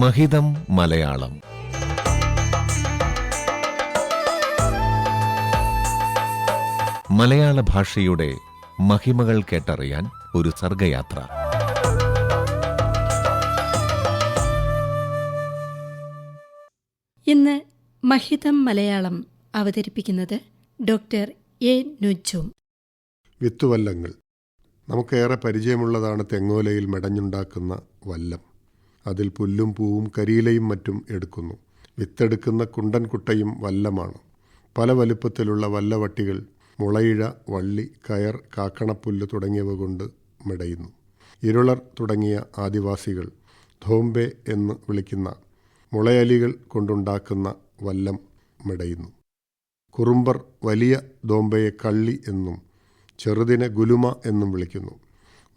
മഹിതം മലയാളം. മലയാള ഭാഷയുടെ മഹിമകൾ കേട്ടറിയാൻ ഒരു സർഗയാത്ര. ഇന്ന് മഹിതം മലയാളം അവതരിപ്പിക്കുന്നത് ഡോക്ടർ എ നുജും വിത്തുവല്ലങ്ങൾ. നമുക്കേറെ പരിചയമുള്ളതാണ് തെങ്ങോലയിൽ മെടഞ്ഞുണ്ടാക്കുന്ന വല്ലം. അതിൽ പുല്ലും പൂവും കരിയിലയും മറ്റും എടുക്കുന്നു. വിത്തെടുക്കുന്ന കുണ്ടൻകുട്ടയും വല്ലമാണ്. പല വലുപ്പത്തിലുള്ള വല്ലവട്ടികൾ മുളയിഴ വള്ളി കയർ കാക്കണപ്പുല്ല് തുടങ്ങിയവ കൊണ്ട് മെടയുന്നു. ഇരുളർ തുടങ്ങിയ ആദിവാസികൾ ധോംബെ എന്ന് വിളിക്കുന്ന മുളയലികൾ കൊണ്ടുണ്ടാക്കുന്ന വല്ലം മെടയുന്നു. കുറുമ്പർ വലിയ ദോമ്പയെ കള്ളി എന്നും ചെറുതിനെ ഗുലുമ എന്നും വിളിക്കുന്നു.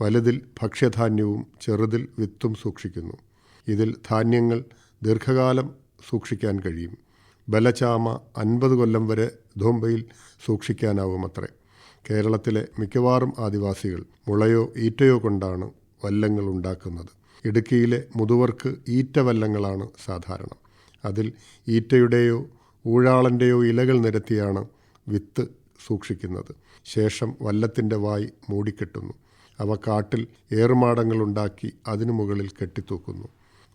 വലുതിൽ ഭക്ഷ്യധാന്യവും ചെറുതിൽ വിത്തും സൂക്ഷിക്കുന്നു. ഇതിൽ ധാന്യങ്ങൾ ദീർഘകാലം സൂക്ഷിക്കാൻ കഴിയും. ബലചാമ അൻപത് കൊല്ലം വരെ ധോംബയിൽ സൂക്ഷിക്കാനാവുമത്രേ. കേരളത്തിലെ മിക്കവാറും ആദിവാസികൾ മുളയോ ഈറ്റയോ കൊണ്ടാണ് വല്ലങ്ങൾ ഉണ്ടാക്കുന്നത്. ഇടുക്കിയിലെ മുതുവർക്ക് ഈറ്റ വല്ലങ്ങളാണ് സാധാരണ. അതിൽ ഈറ്റയുടെയോ ഊഴാളന്റെയോ ഇലകൾ നിരത്തിയാണ് വിത്ത് സൂക്ഷിക്കുന്നത്. ശേഷം വല്ലത്തിന്റെ വായ് മൂടിക്കെട്ടുന്നു. അവ കാട്ടിൽ ഏറുമാടങ്ങളുണ്ടാക്കി അതിനു മുകളിൽ കെട്ടിത്തൂക്കുന്നു.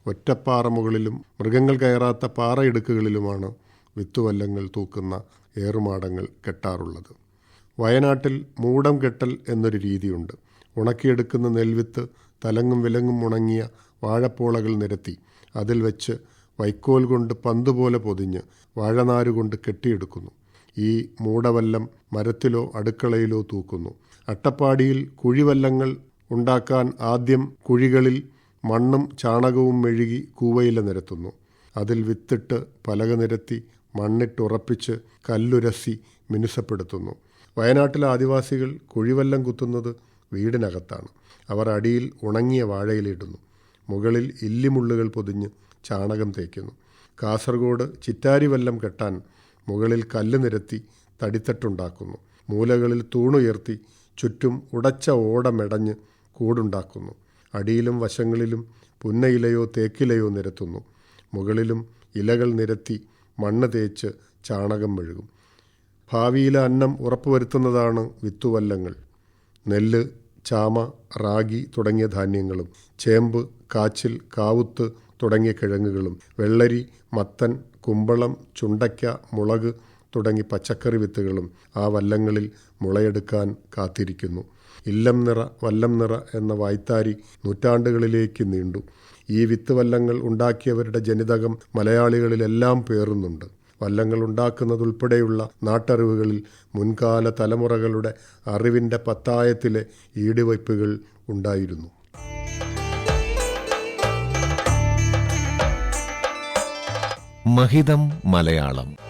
ഒറ്റപ്പാറ മുകളിലും മൃഗങ്ങൾ കയറാത്ത പാറയിടുക്കുകളിലുമാണ് വിത്തുവല്ലങ്ങൾ തൂക്കുന്ന ഏറുമാടങ്ങൾ കെട്ടാറുള്ളത്. വയനാട്ടിൽ മൂടം കെട്ടൽ എന്നൊരു രീതിയുണ്ട്. ഉണക്കിയെടുക്കുന്ന നെൽവിത്ത് തലങ്ങും വിലങ്ങും ഉണങ്ങിയ വാഴപ്പോളകൾ നിരത്തി അതിൽ വെച്ച് വൈക്കോൽ കൊണ്ട് പന്ത് പോലെ പൊതിഞ്ഞ് വാഴനാരുകൊണ്ട് കെട്ടിയെടുക്കുന്നു. ഈ മൂടവല്ലം മരത്തിലോ അടുക്കളയിലോ തൂക്കുന്നു. അട്ടപ്പാടിയിൽ കുഴിവല്ലങ്ങൾ ഉണ്ടാക്കാൻ ആദ്യം കുഴികളിൽ മണ്ണും ചാണകവും മെഴുകി കൂവയില നിരത്തുന്നു. അതിൽ വിത്തിട്ട് പലക നിരത്തി മണ്ണിട്ടുറപ്പിച്ച് കല്ലുരസി മിനുസപ്പെടുത്തുന്നു. വയനാട്ടിലെ ആദിവാസികൾ കുഴിവല്ലം കുത്തുന്നത് വീടിനകത്താണ്. അവർ അടിയിൽ ഉണങ്ങിയ വാഴയിലിടുന്നു മുകളിൽ ഇല്ലിമുള്ളുകൾ പൊതിഞ്ഞ് ചാണകം തേക്കുന്നു. കാസർഗോഡ് ചിറ്റാരിവല്ലം കെട്ടാൻ മുകളിൽ കല്ല് നിരത്തി തടിത്തട്ടുണ്ടാക്കുന്നു. മൂലകളിൽ തൂണുയർത്തി ചുറ്റും ഉടച്ച ഓടമെടഞ്ഞ് കൂടുണ്ടാക്കുന്നു. അടിയിലും വശങ്ങളിലും പുന്നയിലയോ തേക്കിലയോ നിരത്തുന്നു. മുകളിലും ഇലകൾ നിരത്തി മണ്ണ് തേച്ച് ചാണകം മെഴുകും. ഭാവിയിലെ അന്നം ഉറപ്പുവരുത്തുന്നതാണ് വിത്തുവല്ലങ്ങൾ. നെല്ല് ചാമ റാഗി തുടങ്ങിയ ധാന്യങ്ങളും ചേമ്പ് കാച്ചിൽ കാവുത്ത് തുടങ്ങിയ കിഴങ്ങുകളും വെള്ളരി മത്തൻ കുമ്പളം ചുണ്ടയ്ക്ക മുളക് തുടങ്ങി പച്ചക്കറി വിത്തുകളും ആ വല്ലങ്ങളിൽ മുളയെടുക്കാൻ കാത്തിരിക്കുന്നു. ഇല്ലം നിറ വല്ലം നിറ എന്ന വായ്ത്താരി നൂറ്റാണ്ടുകളിലേക്ക് നീണ്ടു. ഈ വിത്ത് വല്ലങ്ങൾ ഉണ്ടാക്കിയവരുടെ ജനിതകം മലയാളികളിലെല്ലാം പേറുന്നുണ്ട്. വല്ലങ്ങൾ ഉണ്ടാക്കുന്നതുൾപ്പെടെയുള്ള നാട്ടറിവുകളിൽ മുൻകാല തലമുറകളുടെ അറിവിന്റെ പത്തായത്തിലെ ഈടുവയ്പ്പുകൾ ഉണ്ടായിരുന്നു. മഹിതം മലയാളം